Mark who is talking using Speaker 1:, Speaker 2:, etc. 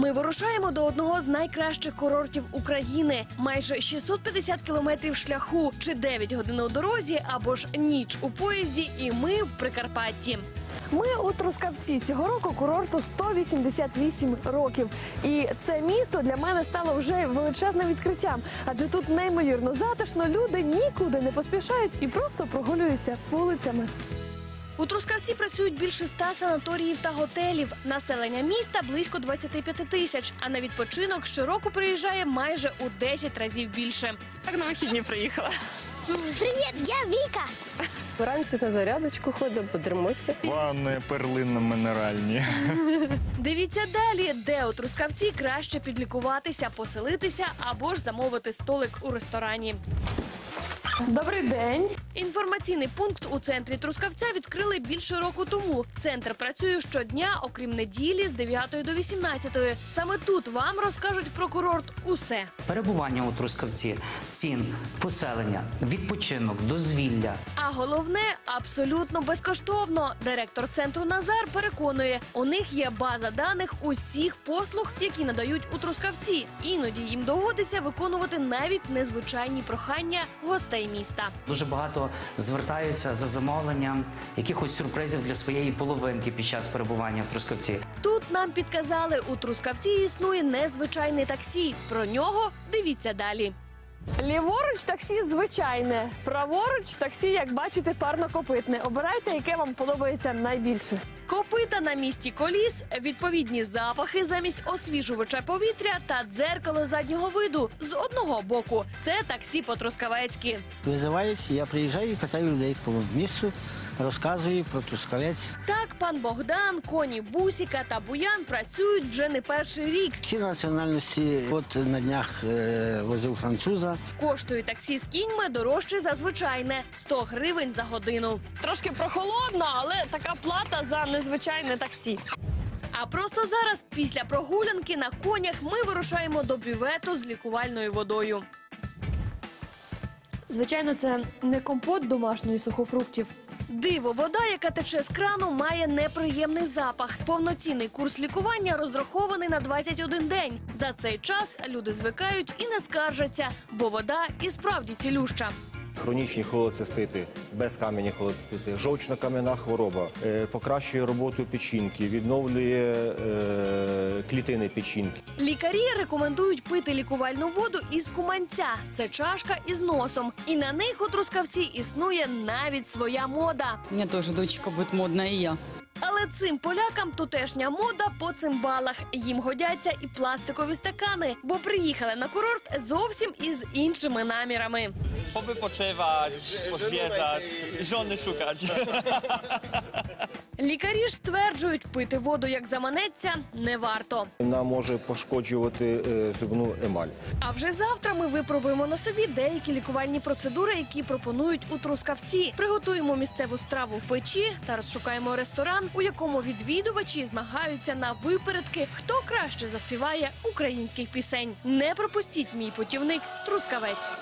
Speaker 1: Ми вирушаємо до одного з найкращих курортів України. Майже 650 кілометрів шляху, чи 9 годин у дорозі, або ж ніч у поїзді, і ми в Прикарпатті. Ми у Трускавці цього року курорту 188 років. І це місто для мене стало вже величезним відкриттям, адже тут неймовірно затишно, люди нікуди не поспішають і просто прогулюються вулицями. У Трускавці працюють більше ста санаторіїв та готелів. Населення міста близько 25 тисяч. А на відпочинок щороку приїжджає майже у 10 разів більше.
Speaker 2: Так на вихідні приїхала.
Speaker 3: Привіт, я Віка.
Speaker 4: Вранці на зарядочку ходимо, подримося.
Speaker 5: Ванни перлинно-мінеральні.
Speaker 1: Дивіться далі, де у Трускавці краще підлікуватися, поселитися або ж замовити столик у ресторані. Добрий день. Інформаційний пункт у центрі Трускавця відкрили більше року тому. Центр працює щодня, окрім неділі, з 9 до 18. Саме тут вам розкажуть про курорт усе.
Speaker 6: Перебування у Трускавці, цін, поселення, відпочинок, дозвілля.
Speaker 1: А головне абсолютно безкоштовно. Директор центру Назар переконує, у них є база даних усіх послуг, які надають у Трускавці. Іноді їм доводиться виконувати навіть незвичайні прохання гостей міста.
Speaker 6: Дуже багато звертаються за замовленням якихось сюрпризів для своєї половинки під час перебування в Трускавці.
Speaker 1: Тут нам підказали, у Трускавці існує незвичайне таксі. Про нього дивіться далі. Ліворуч таксі звичайне, праворуч таксі, як бачите, парнокопитне. Обирайте, яке вам подобається найбільше. Копита на місці коліс, відповідні запахи замість освіжувача повітря та дзеркало заднього виду з одного боку. Це таксі по-трускавецьки.
Speaker 7: Визивають, я приїжджаю і катаю людей по місту, розказую про Трускавець.
Speaker 1: Так, пан Богдан, коні Бусіка та Буян працюють вже не перший рік.
Speaker 7: Всі національності, от на днях е, возив француза.
Speaker 1: Коштує таксі з кіньми дорожче за звичайне 100 гривень за годину. Трошки прохолодно, але така плата за незвичайне таксі. А просто зараз, після прогулянки на конях, ми вирушаємо до бювету з лікувальною водою. Звичайно, це не компот домашньої сухофруктів. Диво, вода, яка тече з крану, має неприємний запах. Повноцінний курс лікування розрахований на 21 день. За цей час люди звикають і не скаржаться, бо вода і справді цілюща.
Speaker 8: Хронічні холецистити, безкам'яні холецистити, жовчно-кам'яна хвороба, е, покращує роботу печінки, відновлює е, клітини печінки.
Speaker 1: Лікарі рекомендують пити лікувальну воду із куманця. Це чашка із носом. І на них у трускавці існує навіть своя мода.
Speaker 2: Мені мене теж дочка буде модна, і я.
Speaker 1: Але цим полякам тутешня мода по цимбалах. Їм годяться і пластикові стакани, бо приїхали на курорт зовсім із іншими намірами.
Speaker 9: powypoczywać, pozwiedzać, żony szukać.
Speaker 1: Лікарі ж стверджують, пити воду як заманеться не варто.
Speaker 8: Вона може пошкоджувати е, зубну емаль.
Speaker 1: А вже завтра ми випробуємо на собі деякі лікувальні процедури, які пропонують у трускавці. Приготуємо місцеву страву в печі та розшукаємо ресторан, у якому відвідувачі змагаються на випередки, хто краще заспіває українських пісень. Не пропустіть мій путівник Трускавець.